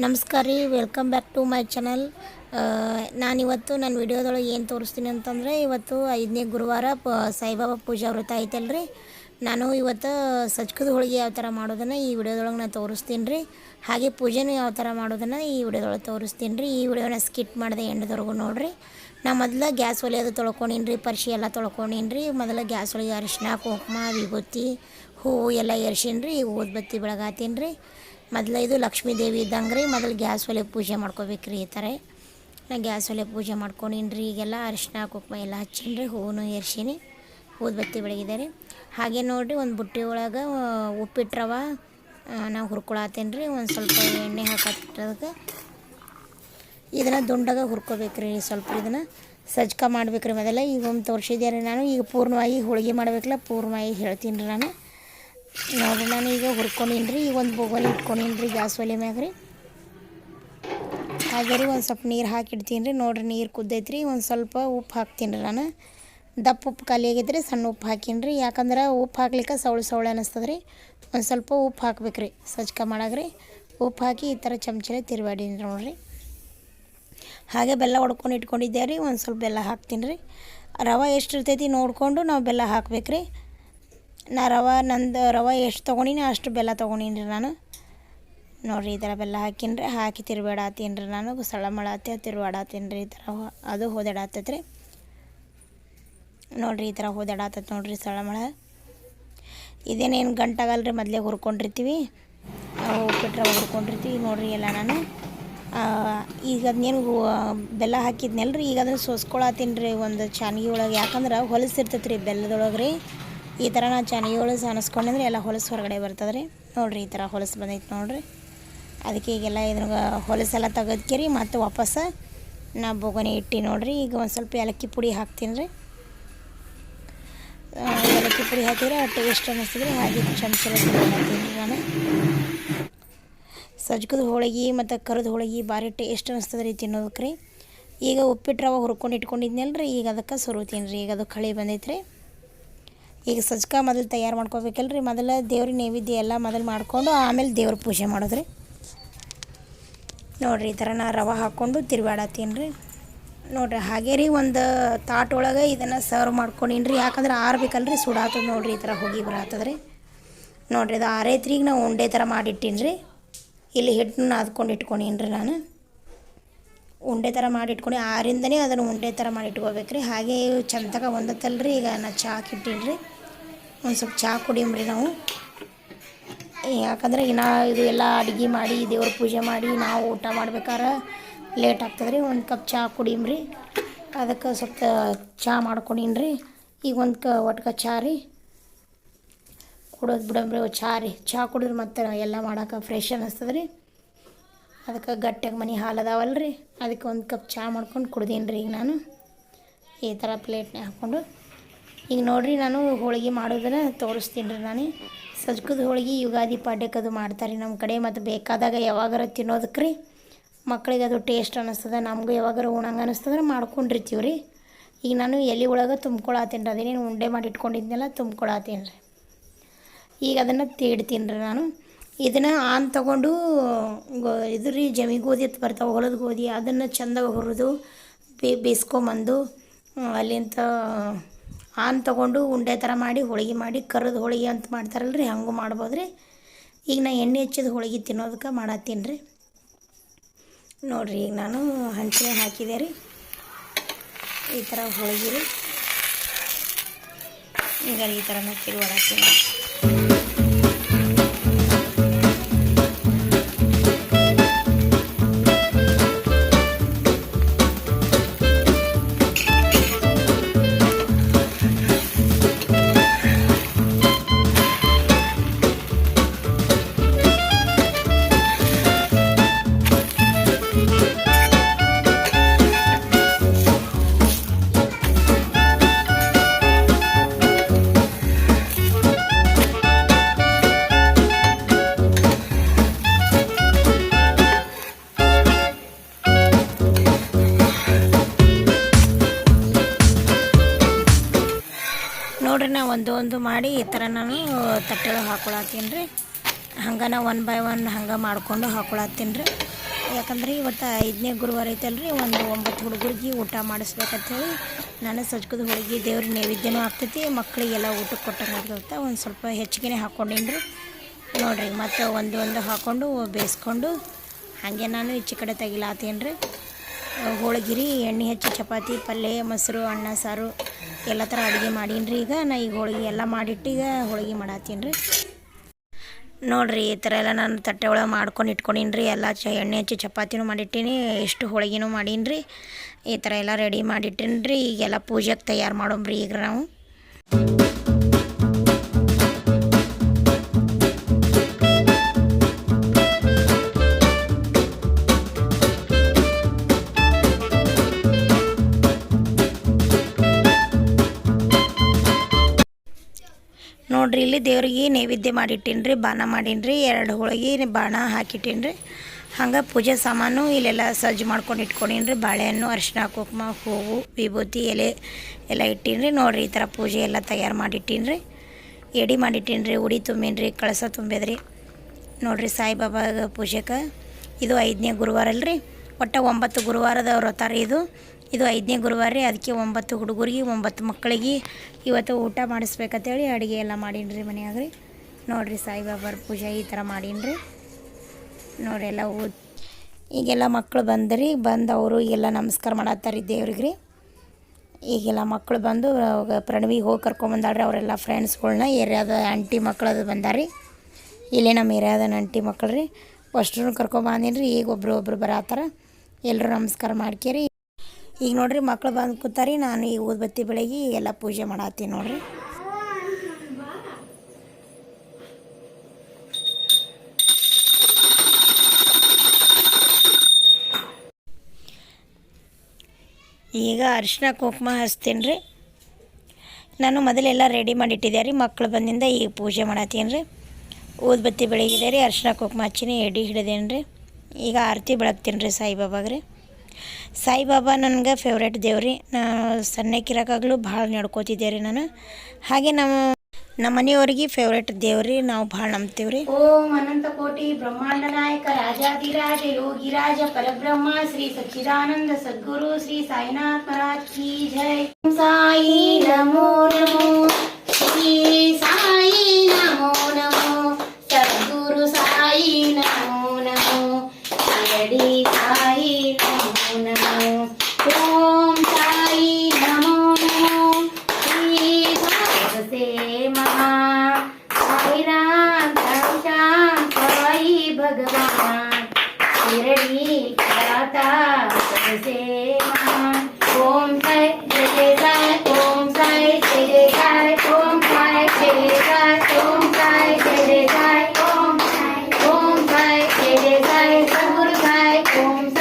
ನಮಸ್ಕಾರ ರೀ welcome back to my channel ನಾನಿವತ್ತು ನನ್ನ ವಿಡಿಯೋದೊಳಗೆ ಏನು ತೋರಿಸ್ತೀನಿ ಅಂತಂದರೆ, ಇವತ್ತು ಐದನೇ ಗುರುವಾರ ಪ, ಸಾಯಿಬಾಬಾ ಪೂಜಾ ವ್ರತ ಐತಲ್ರಿ ನಾನು ಇವತ್ತು ಸಜ್ಕದ ಹೋಳಿಗೆ ಯಾವ ಥರ ಮಾಡೋದನ್ನು ಈ ವಿಡಿಯೋದೊಳಗೆ ನಾನು ತೋರಿಸ್ತೀನಿ ರೀ. ಹಾಗೆ ಪೂಜೆನೂ ಯಾವ ಥರ ಮಾಡೋದನ್ನು ಈ ವಿಡಿಯೋದೊಳಗೆ ತೋರಿಸ್ತೀನಿ ರೀ. ಈ ವಿಡಿಯೋನ ಸ್ಕಿಟ್ ಮಾಡಿದೆ ಎಂಡದವರೆಗೂ ನೋಡಿರಿ. ನಾ ಮೊದಲ ಗ್ಯಾಸ್ ಒಲೆ ತೊಳ್ಕೊಂಡೀನಿ ರೀ ಪರ್ಶಿ ಎಲ್ಲ ತೊಳ್ಕೊಂಡೀನಿ ರೀ. ಮೊದಲ ಗ್ಯಾಸ್ ಒಳಗೆ ಅರಿಶಿನ ಕುಂಕುಮ, ವಿಭೂತಿ, ಹೂವು ಎಲ್ಲ ಎರ್ಸೀನಿ ರೀ. ಊದ್ಬತ್ತಿ ಬೆಳಗಾತೀನಿ ರೀ. ಮೊದಲು ಇದು ಲಕ್ಷ್ಮೀ ದೇವಿ ಇದ್ದಂಗೆ ರೀ ಮೊದಲು ಗ್ಯಾಸ್ ಒಲೆ ಪೂಜೆ ಮಾಡ್ಕೋಬೇಕು ರೀ ಈ ಥರ. ನಾ ಗ್ಯಾಸ್ ಒಲೆ ಪೂಜೆ ಮಾಡ್ಕೊಂಡೀನಿ ರೀ ಈಗೆಲ್ಲ ಅರಿಶಿನ ಕುಕ್ಮ ಎಲ್ಲ ಹಚ್ಚೀನಿ ರೀ ಹೂವು ಎರ್ಸೀನಿ ಊದ್ಬತ್ತಿ ಬೆಳಗಿದೆ ರೀ. ಹಾಗೆ ನೋಡಿರಿ ಒಂದು ಬುಟ್ಟಿ ಒಳಗೆ ಉಪ್ಪಿಟ್ಟರವ ನಾವು ಹುರ್ಕೊಳತ್ತೇನೆ ರೀ ಒಂದು ಸ್ವಲ್ಪ ಎಣ್ಣೆ ಹಾಕಿಟ್ಟದಕ್ಕೆ ಇದನ್ನು ದುಂಡಾಗ ಹುರ್ಕೋಬೇಕು ರೀ ಸ್ವಲ್ಪ ಇದನ್ನು. ಸಜ್ಕ ಮಾಡ್ಬೇಕು ರೀ ಮೊದಲ, ಈಗ ಒಂದು ತೋರಿಸಿದ್ದೆ ರೀ ನಾನು, ಈಗ ಪೂರ್ಣವಾಗಿ ಹೋಳಿಗೆ ಮಾಡ್ಬೇಕಲ್ಲ, ಪೂರ್ಣವಾಗಿ ಹೇಳ್ತೀನಿ ರೀ ನಾನು. ನೋಡಿರಿ, ನಾನು ಈಗ ಹುರ್ಕೊಂಡೀನಿ ರೀ ಈಗ ಒಂದು ಬೋಗಲ್ ಇಟ್ಕೊಂಡೀನಿ ರೀ ಗ್ಯಾಸ್ ಒಲೆ ಮ್ಯಾಗ ರೀ. ಹಾಗೆ ರೀ, ಒಂದು ಸ್ವಲ್ಪ ನೀರು ಹಾಕಿಡ್ತೀನಿ ರೀ ನೋಡಿರಿ, ನೀರು ಕುದ್ದೈತೆ ರೀ ಒಂದು ಸ್ವಲ್ಪ ಉಪ್ಪು ಹಾಕ್ತೀನಿ ರೀ ನಾನು. ದಪ್ಪ ಉಪ್ಪು ಖಾಲಿ ಸಣ್ಣ ಉಪ್ಪು ಹಾಕೀನಿ ರೀ ಯಾಕಂದ್ರೆ ಉಪ್ಪು ಹಾಕ್ಲಿಕ್ಕೆ ಸೌಳು ಸೌಳು ಅನ್ನಿಸ್ತದೆ ರೀ. ಒಂದು ಸ್ವಲ್ಪ ಉಪ್ಪು ಹಾಕ್ಬೇಕು ರೀ ಸಜ್ಕ ಮಾಡಾಗ ರೀ. ಉಪ್ಪು ಹಾಕಿ ಈ ಥರ ಚಮಚಲೇ ತಿರುವಾಡೀನಿ ನೋಡಿರಿ. ಹಾಗೆ ಬೆಲ್ಲ ಹೊಡ್ಕೊಂಡು ಇಟ್ಕೊಂಡಿದ್ದೆ ರೀ, ಒಂದು ಸ್ವಲ್ಪ ಬೆಲ್ಲ ಹಾಕ್ತೀನಿ ರೀ. ರವೆ ಎಷ್ಟು ಇರ್ತೈತಿ ನೋಡಿಕೊಂಡು ನಾವು ಬೆಲ್ಲ ಹಾಕ್ಬೇಕು ರೀ ನಾ ರವೆ, ನಂದು ರವೆ ಎಷ್ಟು ತೊಗೊಂಡಿನಿ ಅಷ್ಟು ಬೆಲ್ಲ ತೊಗೊಂಡೀನಿ ರೀ ನಾನು. ನೋಡಿರಿ ಈ ಥರ ಬೆಲ್ಲ ಹಾಕೀನಿ ರೀ ಹಾಕಿ ತಿರ್ಬೇಡಾತೀನಿ ರೀ ನಾನು. ಸಳ ಮಾಡತ್ತೆ ತಿರುವಾಡತ್ತೀನಿ ರೀ ಈ ಥರ ಅದು ಹೋದಾಡತ್ತೈತೆ ರೀ ನೋಡಿರಿ ಈ ಥರ ಹೋದಾಡತ್ತೈತೆ ನೋಡಿರಿ ಸಳಮಳ ಇದೇನೇನು ಗಂಟಾಗಲ್ಲ ರೀ ಮೊದಲೇ ಹುರ್ಕೊಂಡಿರ್ತೀವಿ? ಉಪ್ಪಿಟ್ರೆ ಹುರ್ಕೊಂಡಿರ್ತೀವಿ ನೋಡಿರಿ ಎಲ್ಲ ನಾನು. ಈಗ ಅದನ್ನೇನು ಬೆಲ್ಲ ಹಾಕಿದ್ನಲ್ಲ ರೀ ಈಗ ಅದನ್ನು ಸೋಸ್ಕೊಳತ್ತೀನಿ ರೀ ಒಂದು ಚಾನ್ಗಿ ಒಳಗೆ. ಯಾಕಂದ್ರೆ ಹೊಲಸಿರ್ತೈತೆ ರೀ ಬೆಲ್ಲದೊಳಗೆ ರೀ ಈ ಥರ ನಾ ಚೆನ್ನಾಗಿ ಹೊಲಸು ಅನಿಸ್ಕೊಂಡಿದ್ರೆ ಎಲ್ಲ ಹೊಲಸು ಹೊರಗಡೆ ಬರ್ತದೆ ರೀ ನೋಡಿರಿ ಈ ಥರ ಹೊಲಸು ಬಂದೈತೆ ನೋಡಿರಿ. ಅದಕ್ಕೆ ಈಗೆಲ್ಲ ಇದ್ರ ಹೊಲಸೆಲ್ಲ ತೆಗೆದ್ಕೆ ರೀ ಮತ್ತು ವಾಪಸ್ ನಾ ಬೋಗನೆ ಇಟ್ಟು ನೋಡಿರಿ. ಈಗ ಒಂದು ಸ್ವಲ್ಪ ಏಲಕ್ಕಿ ಪುಡಿ ಹಾಕ್ತೀನಿ ರೀ ಏಲಕ್ಕಿ ಪುಡಿ ಹಾಕಿದ್ರೆ ಟೇಸ್ಟ್ ಅನ್ನಿಸ್ತದೆ ರೀ ಹಾಗೆ ಚಮಚಲ ಹಾಕ್ತೀನಿ ರೀ ನಾನು. ಸಜ್ಕದ ಹೋಳಿಗೆ ಮತ್ತು ಕರದ ಹೋಳಿಗೆ ಭಾರಿ ಟೇಸ್ಟ್ ಅನ್ನಿಸ್ತದೆ ರೀ ತಿನ್ನೋದಕ್ಕೆ ರೀ. ಈಗ ಉಪ್ಪಿಟ್ಟು ರವೆ ಹುರ್ಕೊಂಡು ಇಟ್ಕೊಂಡಿದ್ನಲ್ಲ ರೀ ಈಗ ಅದಕ್ಕೆ ಸುರುತೀನಿ ರೀ. ಈಗ ಅದು ಕಳಿ ಬಂದೈತೆ ರೀ. ಈಗ ಸಜ್ಕ ಮೊದಲು ತಯಾರು ಮಾಡ್ಕೋಬೇಕಲ್ಲ ರೀ ಮೊದಲು ದೇವ್ರಿಗೆ ನೈವೇದ್ಯ ಎಲ್ಲ ಮೊದಲು ಮಾಡಿಕೊಂಡು ಆಮೇಲೆ ದೇವ್ರ ಪೂಜೆ ಮಾಡೋದು ರೀ ನೋಡಿರಿ ಈ ಥರ ನಾ ರವೆ ಹಾಕ್ಕೊಂಡು ತಿರುಗಾಡತ್ತೀನಿ ರೀ ನೋಡಿರಿ ಹಾಗೆ ರೀ ಒಂದು ತಾಟ್ ಒಳಗೆ ಇದನ್ನು ಸರ್ವ್ ಮಾಡ್ಕೊಂಡಿನಿ ರೀ ಯಾಕಂದ್ರೆ ಆರ್ಬೇಕಲ್ಲ ರೀ ಸುಡಾತದ ನೋಡಿರಿ ಈ ಥರ ಹೋಗಿ ಬರತ್ತದ ರೀ ನೋಡಿರಿ ಅದು ಆರೈತ್ರಿ ಈಗ ನಾವು ಉಂಡೆ ಥರ ಮಾಡಿಟ್ಟೀನಿ ರೀ ಇಲ್ಲಿ ಹಿಟ್ಟನ್ನ ನಾದ್ಕೊಂಡು ಇಟ್ಕೊಂಡೀನಿ ರೀ ನಾನು. ಉಂಡೆ ಥರ ಮಾಡಿ ಇಟ್ಕೊಂಡು ಆರಿಂದನೇ ಅದನ್ನು ಉಂಡೆ ಥರ ಮಾಡಿ ರೀ ಹಾಗೆ ಚಂದಾಗ ರೀ ಈಗ ನಾ ಚಹಾ ಇಟ್ಟೀನಿ ರೀ ಒಂದು ಸ್ವಲ್ಪ ಚಹಾ ಕುಡಿಯಮ್ರಿ ನಾವು. ಯಾಕಂದ್ರೆ ಇನ್ನು ಇದು ಎಲ್ಲ ಅಡುಗೆ ಮಾಡಿ, ದೇವ್ರ ಪೂಜೆ ಮಾಡಿ ನಾವು ಊಟ ಮಾಡ್ಬೇಕಾರೆ ಲೇಟ್ ಆಗ್ತದೆ ರೀ ಒಂದು ಕಪ್ ಚಹಾ ಕುಡಿಯಮ್ರಿ ಅದಕ್ಕೆ ಸ್ವಲ್ಪ ಚಹಾ ಮಾಡ್ಕೊಂಡಿನ್ರಿ. ಈಗ ಒಂದು ಕ, ಒಟ್ಕ ಚಹಾ ರೀ. ಕುಡೋದು ಬಿಡಮ್ರಿ ಚಹಾ ರೀ. ಚಹಾ ಕುಡಿದ್ರೆ ಮತ್ತೆ ಎಲ್ಲ ಮಾಡೋಕೆ ಫ್ರೆಶ್ ಅನ್ನಿಸ್ತದೆ ರೀ ಅದಕ್ಕೆ ಗಟ್ಟಿಯಾಗಿ ಮನೆ ಹಾಲು ಅದಾವಲ್ಲ ರೀ ಅದಕ್ಕೆ ಒಂದು ಕಪ್ ಚಹಾ ಮಾಡ್ಕೊಂಡು ಕುಡ್ದೀನಿ ರೀ ಈಗ ನಾನು. ಈ ಥರ ಪ್ಲೇಟ್ನೇ ಹಾಕ್ಕೊಂಡು ಈಗ ನೋಡಿರಿ ನಾನು ಹೋಳಿಗೆ ಮಾಡೋದನ್ನು ತೋರಿಸ್ತೀನಿ ರೀ ನಾನು. ಸಜ್ಕದ ಹೋಳಿಗೆ ಯುಗಾದಿ ಪಾಡ್ಯಕ್ಕದು ಮಾಡ್ತಾರೆ ನಮ್ಮ ಕಡೆ, ಮತ್ತು ಬೇಕಾದಾಗ ಯಾವಾಗಾರ ತಿನ್ನೋದಕ್ಕೆ ರೀ. ಮಕ್ಕಳಿಗೆ ಅದು ಟೇಸ್ಟ್ ಅನ್ನಿಸ್ತದೆ ನಮಗೂ ಯಾವಾಗಾರ ಉಣಂಗೆ ಅನ್ನಿಸ್ತದ್ರೆ ಮಾಡ್ಕೊಂಡಿರ್ತೀವಿ ರೀ. ಈಗ ನಾನು ಎಲೆ ಒಳಗೆ ತುಂಬ್ಕೊಳತ್ತೀನಿ ರೀ, ಅದೇನೇನು ಉಂಡೆ ಮಾಡಿ ಇಟ್ಕೊಂಡಿದ್ನೆಲ್ಲ ತುಂಬ್ಕೊಳತ್ತೀನಿ ರೀ. ಈಗ ಅದನ್ನು ತೀಡ್ತೀನಿ ರೀ ನಾನು. ಇದನ್ನು ಆನ್ ತಗೊಂಡು ಇದು ರೀ ಜಮಿ ಗೋಧಿ ಅಂತ ಬರ್ತಾವೆ, ಹೊಲದ ಗೋಧಿ, ಅದನ್ನು ಚೆಂದಾಗಿ ಹುರಿದು ಬೇಯಿಸ್ಕೊಂಬಂದು ಅಲ್ಲಿಂದ ಆನ್ ತಗೊಂಡು ಉಂಡೆ ಥರ ಮಾಡಿ, ಹೋಳಿಗೆ ಮಾಡಿ, ಕರ್ದು ಹೋಳಿಗೆ ಅಂತ ಮಾಡ್ತಾರಲ್ಲ ರೀ ಹಂಗೂ ಮಾಡ್ಬೋದು ರೀ ಈಗ ನಾ ಎಣ್ಣೆ ಹಚ್ಚಿದ ಹೋಳಿಗೆ ತಿನ್ನೋದಕ್ಕೆ ಮಾಡತ್ತೀನಿ ರೀ ನೋಡಿರಿ, ಈಗ ನಾನು ಹಂಚಿನ ಹಾಕಿದೆ ರೀ. ಈ ಥರ ಹೋಳಿಗೆ ರೀ. ಈಗ ಈ ಥರ ನಾ ತಿರುವಾಡತ್ತೀನಿ. ನೋಡ್ರಿ ನಾ ಒಂದು ಒಂದು ಮಾಡಿ ಈ ಥರ ನಾನು ತಟ್ಟೆಗೆ ಹಾಕೊಳತ್ತೀನಿ ರೀ. ಹಂಗೆ ನಾ ಒನ್ ಬೈ ಒನ್ ಹಂಗೆ ಮಾಡ್ಕೊಂಡು ಹಾಕೊಳತ್ತೀನಿ ರೀ. ಯಾಕಂದ್ರೆ ಇವತ್ತು ಐದನೇ ಗುರುವಾರ ಐತಲ್ರಿ, ಒಂದು ಒಂಬತ್ತು ಹುಡುಗರಿಗೆ ಊಟ ಮಾಡಿಸ್ಬೇಕಂತೇಳಿ ನಾನು ಸಜ್ಕದ ಹೋಳಿಗೆ ದೇವ್ರ ನೈವೇದ್ಯನೂ ಆಗ್ತೈತಿ ಮಕ್ಕಳಿಗೆಲ್ಲ ಊಟಕ್ಕೆ ಕೊಟ್ಟಂಗೆ ಆಗ್ತೈತೆ, ಒಂದು ಸ್ವಲ್ಪ ಹೆಚ್ಚಿಗೆ ಹಾಕ್ಕೊಂಡೀನಿ ರೀ. ನೋಡಿರಿ, ಮತ್ತು ಒಂದು ಒಂದು ಹಾಕ್ಕೊಂಡು ಬೇಯಿಸ್ಕೊಂಡು ಹಾಗೆ ನಾನು ಈಚೆ ಕಡೆ ತೆಗಿಲಾತೀನಿ ರೀ. ಹೋಳಿಗಿರಿ ಎಣ್ಣೆ ಹೆಚ್ಚಿ, ಚಪಾತಿ ಪಲ್ಯ ಮೊಸರು, ಅನ್ನ ಸಾರು ಎಲ್ಲ ಥರ ಅಡುಗೆ ಮಾಡೀನಿ ಈಗ. ನಾ ಈಗ ಹೋಳಿಗೆ ಎಲ್ಲ ಮಾಡಿಟ್ಟು ಈಗ ಹೋಳಿಗೆ ಮಾಡತ್ತೀನಿ ರೀ. ನೋಡಿರಿ ಈ ಥರ ಎಲ್ಲ ನಾನು ತಟ್ಟೆ ಒಳಗೆ ಮಾಡ್ಕೊಂಡು ಇಟ್ಕೊಂಡೀನಿ ರೀ. ಎಲ್ಲ ಚ ಎಣ್ಣೆ ಹಚ್ಚಿ ಚಪಾತಿನೂ ಮಾಡಿಟ್ಟೀನಿ, ಎಷ್ಟು ಹೋಳಿಗೆನೂ ಮಾಡೀನಿ ರೀ. ಈ ಥರ ಎಲ್ಲ ರೆಡಿ ಮಾಡಿಟ್ಟೀನಿ ರೀ. ಈಗೆಲ್ಲ ಪೂಜೆಗೆ ತಯಾರು ಮಾಡೋಮ್ರಿ ಈಗ ನಾವು. ನೋಡ್ರಿ, ಇಲ್ಲಿ ದೇವ್ರಿಗೆ ನೈವೇದ್ಯ ಮಾಡಿಟ್ಟೀನಿ ರೀ ಬಾಣ ಮಾಡೀನಿ ಎರಡು ಹೋಳಿಗೆ ಬಾಣ ಹಾಕಿಟ್ಟೀನಿ ರೀ ಹಂಗೆ ಪೂಜೆ ಸಾಮಾನು ಇಲ್ಲೆಲ್ಲ ಸಜ್ಜು ಮಾಡ್ಕೊಂಡು ಇಟ್ಕೊಂಡಿನ್ರಿ. ಬಾಳೆಹಣ್ಣು ಅರಿಶಿನ ಕುಂಕುಮ, ಹೂವು, ವಿಭೂತಿ, ಎಲೆ ಎಲ್ಲ ಇಟ್ಟೀನಿ ನೋಡ್ರಿ, ಈ ಥರ ಪೂಜೆ ಎಲ್ಲ ತಯಾರು ಮಾಡಿಟ್ಟೀನಿ ಎಡಿ ಮಾಡಿಟ್ಟಿನ್ರಿ, ಉಡಿ ತುಂಬೀನಿ ಕಳಸ ತುಂಬಿದ್ರಿ. ನೋಡ್ರಿ, ಸಾಯಿಬಾಬಾ ಪೂಜೆಗೆ ಇದು ಐದನೇ ಗುರುವಾರ ಅಲ್ರಿ. ಒಟ್ಟು ಒಂಬತ್ತು ಗುರುವಾರದ ವ್ರತ ಇದು. ಇದು ಐದನೇ ಗುರುವಾರ ರೀ. ಅದಕ್ಕೆ ಒಂಬತ್ತು ಹುಡುಗರಿಗೆ, ಒಂಬತ್ತು ಮಕ್ಕಳಿಗೆ ಇವತ್ತು ಊಟ ಮಾಡಿಸ್ಬೇಕಂತೇಳಿ ಅಡುಗೆ ಎಲ್ಲ ಮಾಡೀನಿ ರೀ ಮನೆಯಾಗ ರೀ ನೋಡಿರಿ ಸಾಯಿಬಾಬಾರ ಪೂಜೆ ಈ ಥರ ಮಾಡೀನಿ ರೀ ನೋಡಿ ಎಲ್ಲ ಊದ್ ಈಗೆಲ್ಲ ಮಕ್ಕಳು ಬಂದ್ರಿ, ಬಂದು ಅವರು ಈಗೆಲ್ಲ ನಮಸ್ಕಾರ ಮಾಡತ್ತಾರೆ ದೇವ್ರಿಗೆ ರೀ ಈಗೆಲ್ಲ ಮಕ್ಕಳು ಬಂದು ಪ್ರಣವಿಗೆ ಹೋಗಿ ಕರ್ಕೊಂಬಂದಾಳ್ರಿ ಅವರೆಲ್ಲ ಫ್ರೆಂಡ್ಸ್ಗಳನ್ನ ಏರಿಯಾದ ಆಂಟಿ ಮಕ್ಕಳದು ಬಂದಾರಿ ಇಲ್ಲಿ ನಮ್ಮ ಏರಿಯಾದ ಆಂಟಿ ಮಕ್ಕಳು ರೀ. ಅಷ್ಟ್ರೂ ಕರ್ಕೊಂಬಂದೀನಿ ರೀ ಈಗ ಒಬ್ರು ಒಬ್ರು ಬರತ್ತಾರ. ಎಲ್ಲರೂ ನಮಸ್ಕಾರ ಮಾಡ್ಕೇರಿ. ಈಗ ನೋಡ್ರಿ ಮಕ್ಳು ಬಂದು ಕೂತಾರಿ, ನಾನು ಈಗ ಊದ್ಬತ್ತಿ ಬೆಳಗ್ಗೆ ಎಲ್ಲ ಪೂಜೆ ಮಾಡತ್ತೀನಿ ನೋಡ್ರಿ. ಈಗ ಅರಿಶಿನ ಕುಂಕುಮ ಹಚ್ತೀನಿ ರೀ. ನಾನು ಮೊದಲೆಲ್ಲ ರೆಡಿ ಮಾಡಿಟ್ಟಿದ್ದೆ ರೀ, ಮಕ್ಳು ಬಂದಿಂದ ಈಗ ಪೂಜೆ ಮಾಡತ್ತೀನಿ ರೀ. ಊದ್ಬತ್ತಿ ಬೆಳಗಿದೆ ರೀ, ಅರಿಶಿನ ಕುಂಕುಮ ಹಚ್ಚಿನಿ, ಎಡಿ ಹಿಡಿದೇನು ರೀ. ಈಗ ಆರತಿ ಬೆಳಗ್ತೀನಿ ರೀ ಸಾಯಿಬಾಬಾಗ ರೀ ಸಾಯಿಬಾಬಾ ನನಗೆ ಫೇವ್ರೇಟ್ ದೇವ್ರಿ. ನಾ ಸಣ್ಣಕ್ಕಿರೋಕ್ಕಾಗಲೂ ಭಾಳ ನಡ್ಕೋತಿದ್ದೆ ರೀ ನಾನು. ಹಾಗೆ ನಮ್ಮ ನಮ್ಮ ಮನೆಯವ್ರಿಗೆ ಫೇವ್ರೇಟ್ ದೇವ್ರಿ. ನಾವು ಭಾಳ ನಂಬ್ತೀವ್ರಿ. ಓಂ ಅನಂತ ಕೋಟಿ ಬ್ರಹ್ಮಾಂಡ ನಾಯಕ, ರಾಜಾಧಿರಾಜ, ಯೋಗಿರಾಜ, ಪರಬ್ರಹ್ಮ, ಶ್ರೀ ಸಚ್ಚಿದಾನಂದ ಸದ್ಗುರು, ಶ್ರೀ ಸಾಯಿನಾಥ್ ಮಹಾರಾಜ್ ಕಿ ಜೈ. ಸಾಯಿ ನಮೋ ನಮೋ. ಶ್ರೀ ಸಾಯಿ से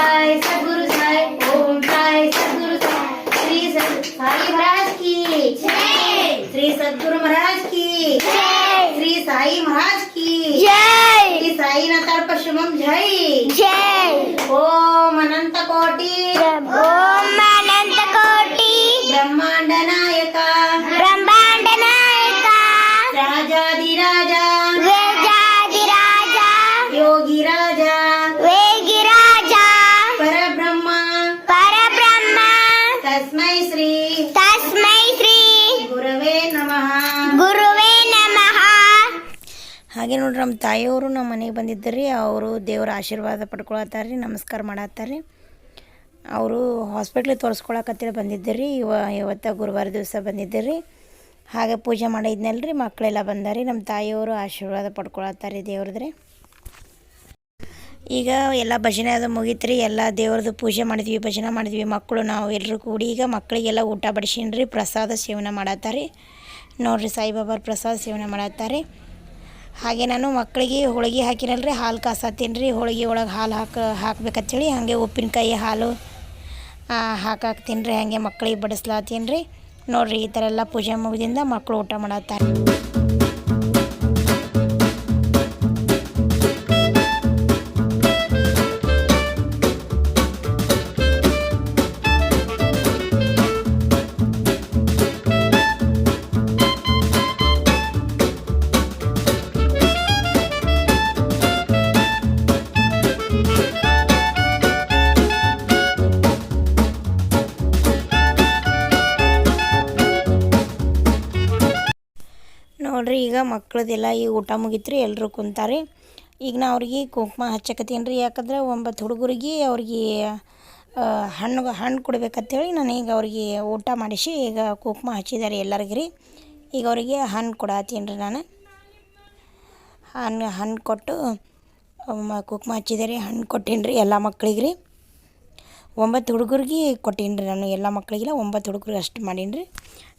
साई सदगुरु साई श्री महाराज की जय। सदगुरु महाराज की श्री साई महाराज की जय। श्री साई नाथ परशुमम जय। जय। ओम ಕೋಟಿ. ಓಂ ಅನಂತ ಕೋಟಿ. ಬ್ರಹ್ಮಾಂಡ ನಾಯಕ. ಬ್ರಹ್ಮಾಂಡ ನಾಯಕ. ರಾಜಾದಿರಾಜ ವೇಜಾದಿರಾಜ ಯೋಗಿ ರಾಜ. ವೇಗಿ ರಾಜ. ಪರಬ್ರಹ್ಮ. ಪರಬ್ರಹ್ಮ. ತಸ್ಮೈ ಶ್ರೀ. ತಸ್ಮೈ ಶ್ರೀ. ಗುರುವೇ ನಮಃ. ಗುರುವೇ ನಮಃ. ಹಾಗೆ ನೋಡ್ರಿ ನಮ್ಮ ತಾಯಿಯವರು ನಮ್ಮ ಮನೆಗೆ ಬಂದಿದ್ದರಿ ಅವರು ದೇವರ ಆಶೀರ್ವಾದ ಪಡ್ಕೊಳತ್ತಾರ್ರಿ ನಮಸ್ಕಾರ ಮಾಡತ್ತಾರ್ರಿ. ಅವರು ಹಾಸ್ಪಿಟ್ಲಿಗೆ ತೋರಿಸ್ಕೊಳಕತ್ತಿರ ಬಂದಿದ್ದೆ ರೀ ಇವ ಇವತ್ತು ಗುರುವಾರ ದಿವಸ ಬಂದಿದ್ದರಿ. ಹಾಗೆ ಪೂಜೆ ಮಾಡಿದ್ನಲ್ಲ ರೀ ಮಕ್ಕಳೆಲ್ಲ ಬಂದಾರಿ. ನಮ್ಮ ತಾಯಿಯವರು ಆಶೀರ್ವಾದ ಪಡ್ಕೊಳತ್ತಾರೀ ರೀ ದೇವ್ರದ್ರಿ. ಈಗ ಎಲ್ಲ ಭಜನೆ ಅದು ಮುಗೀತು ರೀ ಎಲ್ಲ ದೇವ್ರದ್ದು ಪೂಜೆ ಮಾಡಿದ್ವಿ, ಭಜನೆ ಮಾಡಿದ್ವಿ. ಮಕ್ಕಳು ನಾವು ಎಲ್ಲರೂ ಕೂಡಿ ಈಗ ಮಕ್ಕಳಿಗೆಲ್ಲ ಊಟ ಬಡಿಸಿನ್ರಿ ರೀ ಪ್ರಸಾದ ಸೇವನೆ ಮಾಡತ್ತಾರೆ. ನೋಡಿರಿ ಸಾಯಿಬಾಬಾರ ಪ್ರಸಾದ ಸೇವನೆ ಮಾಡತ್ತಾರೆ. ಹಾಗೆ ನಾನು ಮಕ್ಕಳಿಗೆ ಹೋಳಿಗೆ ಹಾಕಿರಲ್ರಿ, ಹಾಲು ಕಾಸತ್ತೀನಿ ರೀ ಹೋಳಿಗೆ ಒಳಗೆ ಹಾಲು ಹಾಕಿ ಹಾಕ್ಬೇಕಂತೇಳಿ, ಹಾಗೆ ಉಪ್ಪಿನಕಾಯಿ ಹಾಲು ಹಾಕಾಕ್ತೀನಿ ರೀ ಹಾಗೆ ಮಕ್ಕಳಿಗೆ ಬಡಿಸ್ಲಾತೀನಿ ರೀ ನೋಡಿರಿ, ಈ ಥರ ಎಲ್ಲ ಪೂಜೆ ಮುಗಿದಿಂದ ಮಕ್ಕಳು ಊಟ ಮಾಡತ್ತಾರೆ. ಮಕ್ಳದೆಲ್ಲ ಈಗ ಊಟ ಮುಗೀತು ಎಲ್ಲರೂ ಕುಂತಾರೆ. ಈಗ ನಾ ಅವ್ರಿಗೆ ಕುಂಕುಮ ಹಚ್ಚಕತ್ತೀನಿ ರೀ ಯಾಕಂದ್ರೆ ಒಂಬತ್ತು ಹುಡುಗರಿಗೆ ಅವ್ರಿಗೆ ಹಣ್ಣು ಹಣ್ಣು ಕೊಡ್ಬೇಕಂತೇಳಿ ನಾನು ಈಗ ಅವ್ರಿಗೆ ಊಟ ಮಾಡಿಸಿ ಈಗ ಕುಂಕುಮ ಹಚ್ಚಿದ್ದಾರೆ ಎಲ್ಲರಿಗೆ ರೀ. ಈಗ ಅವರಿಗೆ ಹಣ್ಣು ಕೊಡತ್ತೀನಿ ರೀ ನಾನು. ಹಣ್ಣು ಹಣ್ಣು ಕೊಟ್ಟು ಕುಂಕುಮ ಹಚ್ಚಿದ್ದಾರೆ ಹಣ್ಣು ಕೊಟ್ಟೀನಿ ರೀ ಎಲ್ಲ ಮಕ್ಕಳಿಗೆ ರೀ. ಒಂಬತ್ತು ಹುಡುಗರಿಗೆ ಕೊಟ್ಟೀನಿ ರೀ ನಾನು ಎಲ್ಲ ಮಕ್ಕಳಿಗೆಲ್ಲ, ಒಂಬತ್ತು ಹುಡುಗರಿಗೆ ಅಷ್ಟು ಮಾಡೀನಿ ರೀ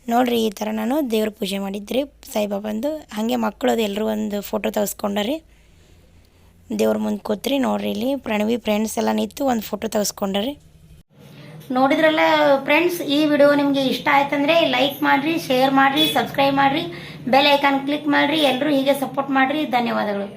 ನೋಡಿರಿ ಈ ಥರ ನಾನು ದೇವ್ರ ಪೂಜೆ ಮಾಡಿದ್ರಿ. ಸಾಯಿಬಾಬಂದು ಹಾಗೆ ಮಕ್ಕಳದು ಎಲ್ಲರೂ ಒಂದು ಫೋಟೋ ತೆಗೆಸ್ಕೊಂಡ್ರಿ. ದೇವ್ರ ಮುಂದೆ ಕೂತ್ರಿ, ನೋಡ್ರಿ ಇಲ್ಲಿ ಪ್ರಣವಿ ಫ್ರೆಂಡ್ಸ್ ಎಲ್ಲ ನಿಂತು ಒಂದು ಫೋಟೋ ತೆಗೆಸ್ಕೊಂಡ್ರಿ. ನೋಡಿದ್ರಲ್ಲ ಫ್ರೆಂಡ್ಸ್ ಈ ವಿಡಿಯೋ ನಿಮಗೆ ಇಷ್ಟ ಆಯ್ತಂದ್ರೆ ಲೈಕ್ ಮಾಡಿರಿ ಶೇರ್ ಮಾಡಿರಿ ಸಬ್ಸ್ಕ್ರೈಬ್ ಮಾಡಿರಿ ಬೆಲ್ ಐಕಾನ್ ಕ್ಲಿಕ್ ಮಾಡಿರಿ ಎಲ್ಲರೂ ಹೀಗೆ ಸಪೋರ್ಟ್ ಮಾಡಿರಿ. ಧನ್ಯವಾದಗಳು.